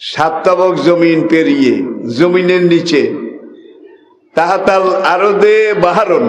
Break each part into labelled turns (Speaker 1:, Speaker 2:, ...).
Speaker 1: সাতবক জমিন পেরিয়ে জমিনের নিচে তাহাতাল আরদে বাহারন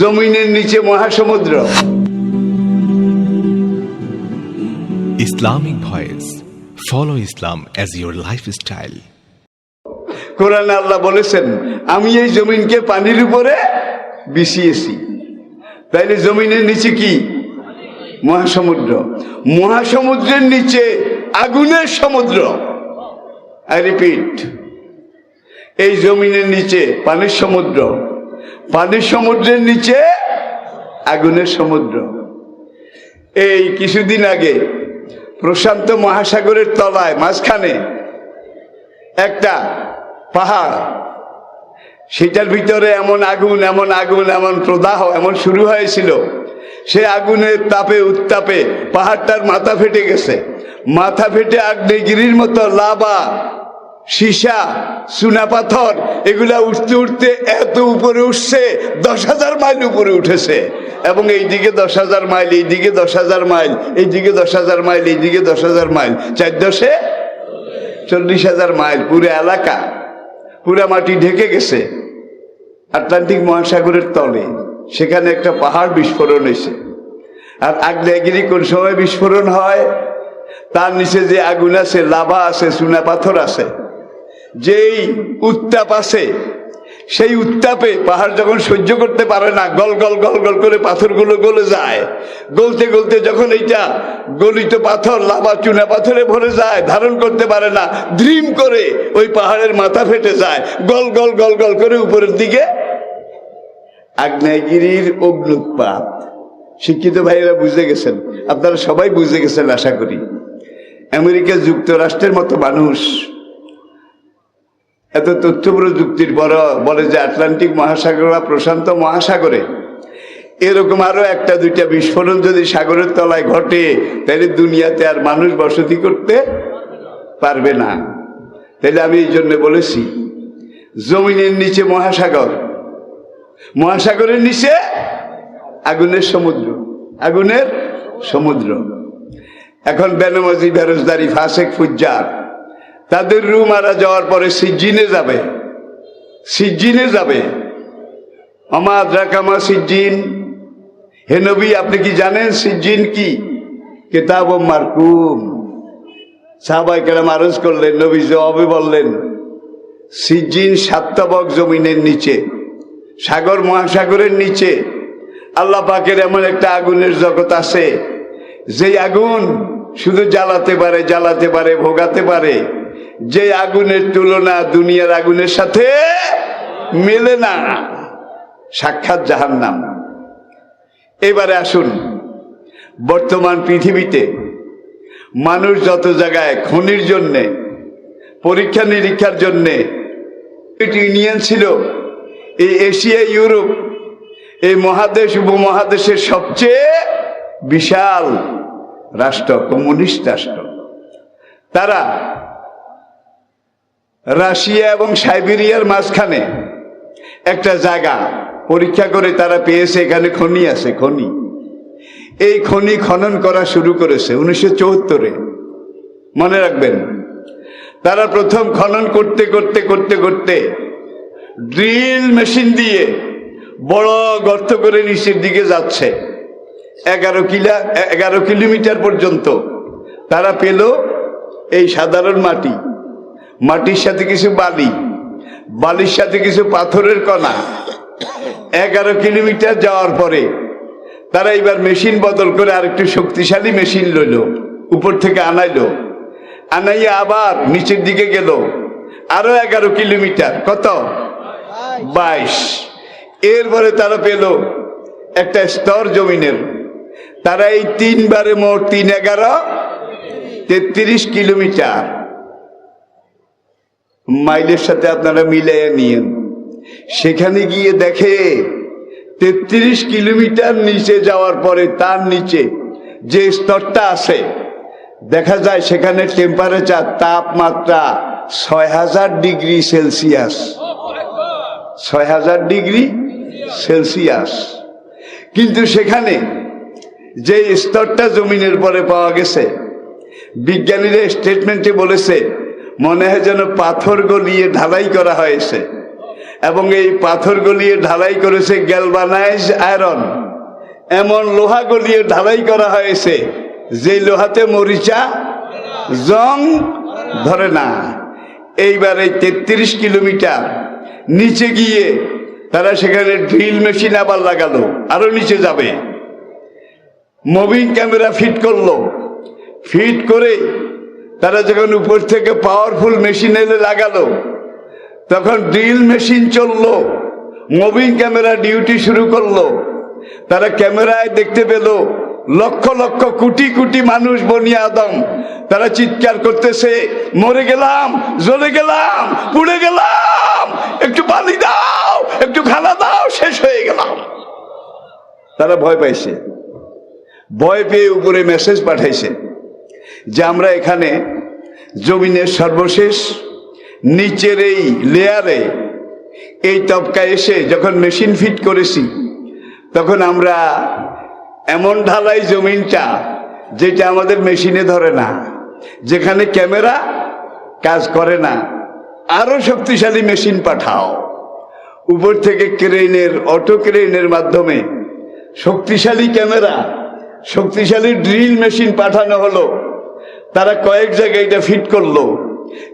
Speaker 1: জমিনের নিচে মহাসমুদ্র
Speaker 2: Islamic Voice. Follow Islam as your lifestyle.
Speaker 1: কোরআন আল্লাহ বলেছেন আমি এই জমিনকে পানির উপরে বিছিয়েছি তাইলে জমিনের নিচে কি মহাসমুদ্র মহাসমুদ্রের নিচে আগুনের সমুদ্র। আই রিপিট এই জমিনের নিচে পানির সমুদ্র। পানির সমুদ্রের নিচে আগুনের সমুদ্র। এই কিছুদিন আগে প্রশান্ত মহাসাগরের তলায় মাঝখানে একটা পাহাড়, সেটার ভিতরে এমন আগুন এমন আগুন, এমন প্রদাহ, এমন শুরু হয়েছিল। সে আগুনের তাপে, উত্তাপে পাহাড়টার মাথা ফেটে গেছে। মাথা ফেটে আগ্নেয়গিরির মতো লাভা সীসা চুনা পাথর, এগুলা উঠতে উঠতে এত উপরে উঠছে, দশ হাজার মাইল উপরে উঠেছে। এবং এইদিকে দশ হাজার মাইল, এইদিকে দশ হাজার মাইল, এইদিকে দশ হাজার মাইল, এইদিকে দশ হাজার মাইল, চার দশে চল্লিশ হাজার মাইল, পুরো এলাকা, পুরা মাটি ঢেকে গেছে। আটলান্টিক মহাসাগরের তলে, সেখানে একটা পাহাড় বিস্ফোরণ হয়েছে। আর আগ্নেয়গিরি কোন সময় বিস্ফোরণ হয়? তার নিচে যে আগুন আছে, লাভা আছে, চুনা পাথর আছে, যেই উত্তাপ আছে, সেই উত্তাপে পাহাড় যখন সহ্য করতে পারে না, গল গল গল গল করে পাথরগুলো গলে যায়। গলতে গলতে যখন এইটা গলিত পাথর, লাভা, চুনা পাথরে ভরে যায়, ধারণ করতে পারে না, দ্রিম করে ওই পাহাড়ের মাথা ফেটে যায়, গল গল গল গল করে উপরের দিকে আগ্নেয়গিরির অগ্নুৎপাত। শিক্ষিত ভাইয়েরা বুঝে গেছেন, আপনারা সবাই বুঝে গেছেন, আশা করি। আমেরিকা যুক্তরাষ্ট্রের মতো মানুষ। এত তথ্য প্রযুক্তির বড় বলে যে আটলান্টিক মহাসাগর বা প্রশান্ত মহাসাগরে, এরকম আরও একটা দুইটা বিস্ফোরণ যদি সাগরের তলায় ঘটে, তাহলে দুনিয়াতে আর মানুষ বসতি করতে পারবে না। তাহলে আমি এই জন্য বলেছি, জমিনের নিচে মহাসাগর, মহাসাগরের নিচে আগুনের সমুদ্র আগুনের সমুদ্র। এখন বেনামাজি বেরোজদারি ফাঁসেক ফুজ্জার। তাদের রুম মারা যাওয়ার পরে সিজ্জিনে যাবে। সিজ্জিনে যাবে। আমার রাকামা সিজ্জিন। হে নবী, আপনি কি জানেন সিজ্জিন কি? কেতাব মারকুম। সাহাবাই কেরাম আরজ করলেন, নবী জবাবে বললেন, সিজ্জিন সাত্তাবক জমিনের নিচে, সাগর মহাসাগরের নিচে, আল্লাহ পাকের এমন একটা আগুনের জগৎ আছে, যেই আগুন শুধু জ্বালাতে পারে জ্বালাতে পারে, ভোগাতে পারে। যে আগুনের তুলনা দুনিয়ার আগুনের সাথে মেলে না। সাক্ষাৎ জাহান নাম এবারে আসুন, বর্তমান পৃথিবীতে মানুষ যত জায়গায় খনির জন্যে, পরীক্ষা নিরীক্ষার জন্যে ইউনিয়ন ছিল, এই এশিয়া, ইউরোপ, এই মহাদেশ, উপমহাদেশের সবচেয়ে বিশাল রাষ্ট্র, কমিউনিস্ট রাষ্ট্র। তারা রাশিয়া এবং সাইবেরিয়ার মাঝখানে একটা জায়গা পরীক্ষা করে তারা পেয়েছে, এখানে খনি আছে, খনি। এই খনি খনন করা শুরু করেছে উনিশশো চৌহত্তরে মনে রাখবেন, তারা প্রথম খনন করতে করতে করতে করতে ড্রিল মেশিন দিয়ে বড় গর্ত করে নিচের দিকে যাচ্ছে। এগারো কিলা এগারো কিলোমিটার পর্যন্ত তারা পেল এই সাধারণ মাটি। মাটির সাথে কিছু বালি, বালির সাথে কিছু পাথরের কণা। এগারো কিলোমিটার যাওয়ার পরে তারা এবার মেশিন বদল করে আরেকটু শক্তিশালী মেশিন লইল, উপর থেকে আনাইলো। আনাইয়া আবার নিচের দিকে গেল। আরও এগারো কিলোমিটার, কত? বাইশ। এরপরে তারা পেল একটা স্তর জমিনের তারা এই তিনবারে মোট তিন এগারো, তেত্রিশ কিলোমিটার। মাইলের সাথে আপনারা মিলাইয়া নিয়েন। সেখানে গিয়ে দেখে তেত্রিশ কিলোমিটার নিচে যাওয়ার পরে তার নিচে যে স্তরটা আছে, দেখা যায় সেখানে টেম্পারেচার তাপমাত্রা ছয় হাজার ডিগ্রি সেলসিয়াস। ছয় হাজার ডিগ্রি সেলসিয়াস। কিন্তু সেখানে যে স্তরটা জমিনের পরে পাওয়া গেছে, বিজ্ঞানীরা স্টেটমেন্টে বলেছে, মনে হয় যেন পাথর গলিয়ে ঢালাই করা হয়েছে এবং এই পাথর গলিয়ে ঢালাই করেছে গ্যালভানাইজ আয়রন এমন লোহা গলিয়ে ঢালাই করা হয়েছে যে লোহাতে মরিচা জং ধরে না। এইবার এই তেত্রিশ কিলোমিটার নিচে গিয়ে তারা সেখানে ড্রিল মেশিন আবার লাগালো, আরও নিচে যাবে। মুভিং ক্যামেরা ফিট করল। ফিট করে তারা যখন উপর থেকে পাওয়ারফুল মেশিন এনে লাগালো, তখন ড্রিল মেশিন চলল মুভিং ক্যামেরা ডিউটি শুরু করল। তারা ক্যামেরায় দেখতে পেল লক্ষ লক্ষ কোটি কোটি মানুষ বনি আদম। তারা চিৎকার করতেছে, মরে গেলাম, জ্বলে গেলাম, পুড়ে গেলাম, একটু পানি দাও, একটু খানা দাও, শেষ হয়ে গেলাম। তারা ভয় পাইছে। ভয় পেয়ে উপরে মেসেজ পাঠাইছে যে আমরা এখানে জমিনের সর্বশেষ নিচের এই লেয়ারে এই তবকা এসে যখন মেশিন ফিট করেছি, তখন আমরা এমন ঢালাই জমিনটা যেটা আমাদের মেশিনে ধরে না, যেখানে ক্যামেরা কাজ করে না আরও শক্তিশালী মেশিন পাঠাও। উপর থেকে ক্রেনের অটো ক্রেনের মাধ্যমে শক্তিশালী ক্যামেরা শক্তিশালী ড্রিল মেশিন পাঠানো হলো। তারা কয়েক জায়গায় এটা ফিট করল।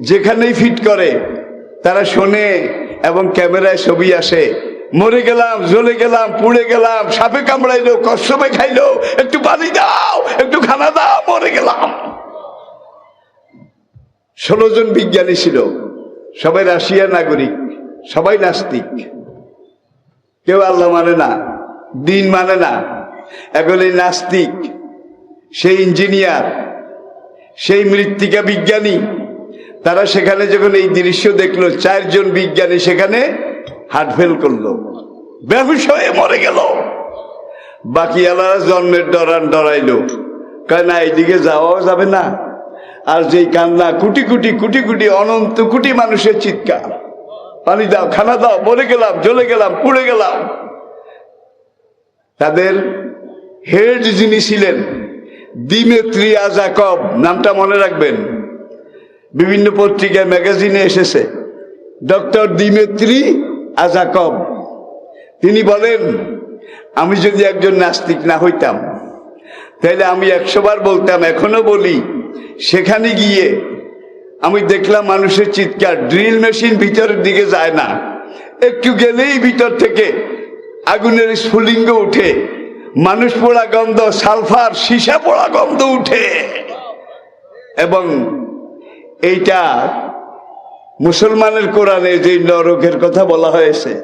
Speaker 1: যেখানেই ফিট করে, তারা শোনে এবং ক্যামেরায় ছবি আসে। মরে গেলাম, জ্বলে গেলাম, পুড়ে গেলাম, সাপে কামড়াইলো কষ্টমে খাইলো, একটু পানি দাও, একটু খানা দাও, মরে গেলাম। ষোলো জন বিজ্ঞানী ছিল। সবাই রাশিয়ার নাগরিক, সবাই নাস্তিক। কেউ আল্লাহ মানে না, দিন মানে না। এই নাস্তিক, সেই ইঞ্জিনিয়ার, সেই মৃত্তিকা বিজ্ঞানী, তারা সেখানে যখন এই দৃশ্য দেখল, চারজন বিজ্ঞানী সেখানে হার্ট ফেল করল হয়ে মরে গেল। বাকি আলাদা জন্মের ডরান ডরাইলো, কয়, না, এইদিকে যাওয়াও যাবে না। আর যেই কান্না, কুটি কুটি কুটি কুটি, অনন্ত কুটি মানুষের চিৎকার। পানি দাও, খানা দাও, মরে গেলাম, জ্বলে গেলাম, পুড়ে গেলাম। তাদের হেড যিনি ছিলেন দিমেত্রি আজাকব নামটা মনে রাখবেন। বিভিন্ন পত্রিকায় ম্যাগাজিনে এসেছে, ডক্টর দিমেত্রি আজাকব তিনি বলেন, আমি যদি একজন নাস্তিক না হইতাম তাহলে আমি একশোবার বলতাম, এখনও বলি, সেখানে গিয়ে আমি দেখলাম মানুষের চিৎকার, ড্রিল মেশিন ভিতরের দিকে যায় না। একটু গেলেই ভিতর থেকে আগুনের স্ফুলিঙ্গ উঠে মানুষ পোড়া গন্ধ, সালফার, সীসা পোড়া গন্ধ উঠে। এবং এইটা মুসলমানের কোরআনে যে নরকের কথা বলা হয়েছে,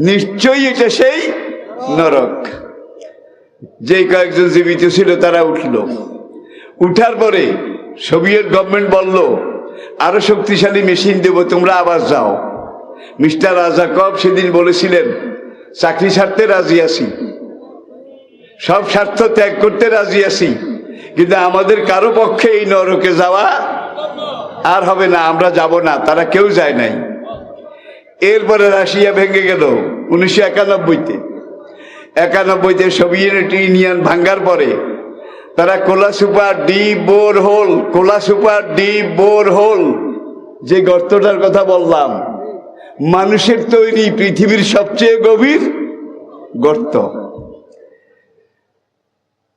Speaker 1: নিশ্চয়ই এটা সেই নরক। যে কয়েকজন জীবিত ছিল, তারা উঠল। উঠার পরে সোভিয়েত গভর্নমেন্ট বলল, আরও শক্তিশালী মেশিন দেব, তোমরা আবার যাও। মিস্টার রাজাকব সেদিন বলেছিলেন, চাকরি ছাড়তে রাজি আছি। সব স্বার্থ ত্যাগ করতে রাজি আছি। কিন্তু আমাদের কারও পক্ষে এই নরকে যাওয়া আর হবে না, আমরা যাব না, তারা কেউ যায় নাই। এরপরে রাশিয়া ভেঙে গেল উনিশশো একানব্বইতে। একানব্বইতে সোভিয়েত ইউনিয়ন ভাঙ্গার পরে তারা Kola super deep bore hole, Kola super deep bore hole, যে গর্তটার কথা বললাম, মানুষের তৈরি পৃথিবীর সবচেয়ে গভীর গর্ত।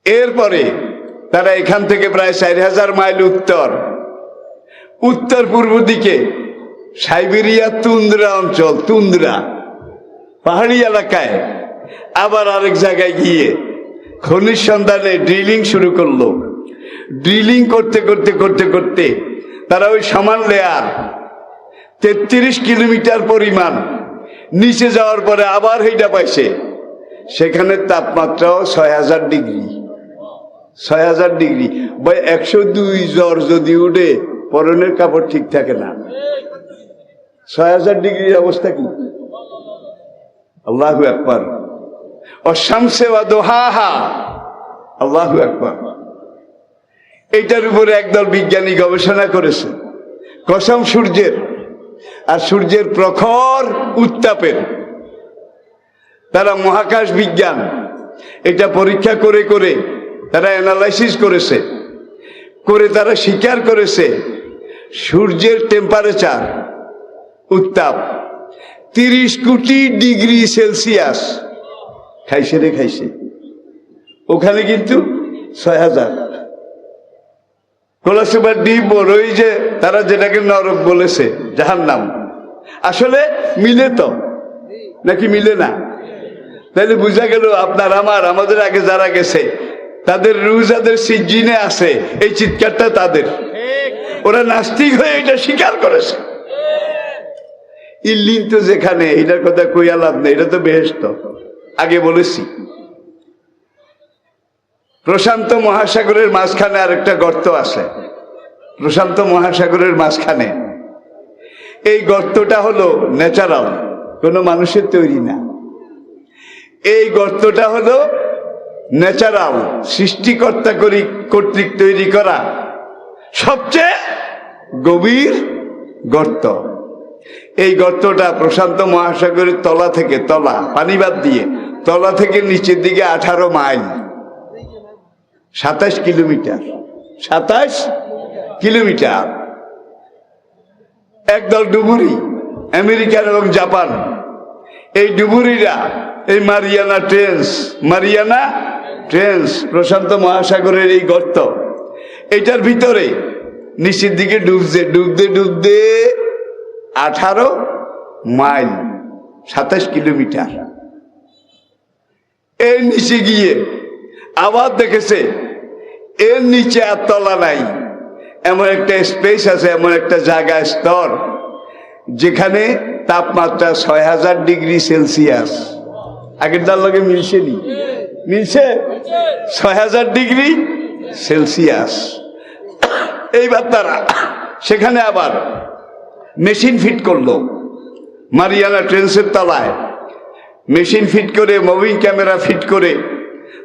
Speaker 1: এরপরে তারা এখান থেকে প্রায় চার হাজার মাইল উত্তর। উত্তর পূর্ব দিকে সাইবেরিয়া তুন্দ্রা অঞ্চল, তুন্দ্রা পাহাড়ি এলাকায়। আবার আরেক জায়গায় গিয়ে খনিজ সন্ধানে ড্রিলিং শুরু করল। ড্রিলিং করতে করতে করতে করতে তারা ওই সমান লেয়ার তেত্রিশ কিলোমিটার পরিমাণ নিচে যাওয়ার পরে আবার সেইটা পাইছে। সেখানে তাপমাত্রাও ছয় হাজার ডিগ্রি। ছয় হাজার ডিগ্রি। বা একশো দুই জ্বর যদি উঠে, পরনের কাপড় ঠিক থাকে না। ছয় হাজার ডিগ্রির অবস্থা কি? আল্লাহ একবার অশামসে বা দোহাহা। আল্লাহ একবার এইটার উপরে একদল বিজ্ঞানী গবেষণা করেছে। কসম সূর্যের। আর সূর্যের প্রখর উত্তাপের। তারা মহাকাশ বিজ্ঞান। এটা পরীক্ষা করে করে তারা অ্যানালাইসিস করেছে, করে তারা স্বীকার করেছে, সূর্যের টেম্পারেচার উত্তাপ তিরিশ কোটি ডিগ্রি সেলসিয়াস। খাইছে রে খাইছে। ওখানে কিন্তু ছয় হাজার। কোলাসুবার ডিপ বড়ই যে তারা যেটাকে নরক বলেছে যাহার নাম আসলে মিলে তো? নাকি মিলে না? তাহলে বোঝা গেল আপনার আমার, আমাদের আগে যারা গেছে তাদের রু যাদের সিজিনে আছে এই চিৎকারটা তাদের। ওরা নাস্তিক হয়ে এটা স্বীকার করেছে। ইল্লিন তো যেখানে এটার কথা কই লাভ নেই এটা তো বেহেস্ত আগে বলেছি। প্রশান্ত মহাসাগরের মাঝখানে আরেকটা গর্ত আছে। প্রশান্ত মহাসাগরের মাঝখানে। এই গর্তটা হলো ন্যাচারাল কোনো মানুষের তৈরি না। এই গর্তটা হলো ন্যাচারাল, সৃষ্টিকর্তা করি কর্তৃক তৈরি করা সবচেয়ে গভীর গর্ত। এই গর্তটা প্রশান্ত মহাসাগরের তলা থেকে তলা পানিবাদ দিয়ে তলা থেকে নিচের দিকে আঠারো মাইল। সাতাশ কিলোমিটার। সাতাশ কিলোমিটার। একদল ডুবুরি, আমেরিকান এবং জাপান। এই ডুবুরিরা, এই মারিয়ানা ট্রেন্স, মারিয়ানা ট্রেন্স প্রশান্ত মহাসাগরের এই গর্ত, এটার ভিতরে নিচের দিকে ডুবছে, ডুবতে ডুবতে আঠারো মাইল, সাতাশ কিলোমিটার। এর নিচে গিয়ে আবার দেখেছে, এর নিচে আর তলা নাই। এমন একটা স্পেস আছে, এমন একটা জায়গা, স্তর, যেখানে তাপমাত্রা ছয় হাজার ডিগ্রি সেলসিয়াস। আগের তার লগে মিলছে নি? মিলছে? ছয় হাজার ডিগ্রি সেলসিয়াস। এইবার তারা, সেখানে আবার মেশিন ফিট করল। মারিয়ানা ট্রেন্সের তলায়। মেশিন ফিট করে মুভিং ক্যামেরা ফিট করে,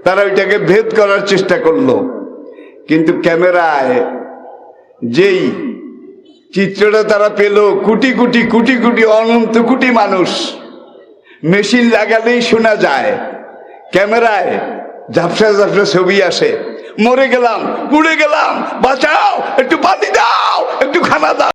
Speaker 1: তারা ওইটাকে ভেদ করার চেষ্টা করল। কিন্তু ক্যামেরায় যেই চিত্রটা তারা পেল, কোটি কোটি কোটি কোটি, অনন্ত কোটি মানুষ, মেশিন লাগালেই শোনা যায় ক্যামেরায় ঝাপসা ঝাপসা ছবি আসে। মরে গেলাম, পুড়ে গেলাম, বাঁচাও, একটু পানি দাও, একটু খানা দাও।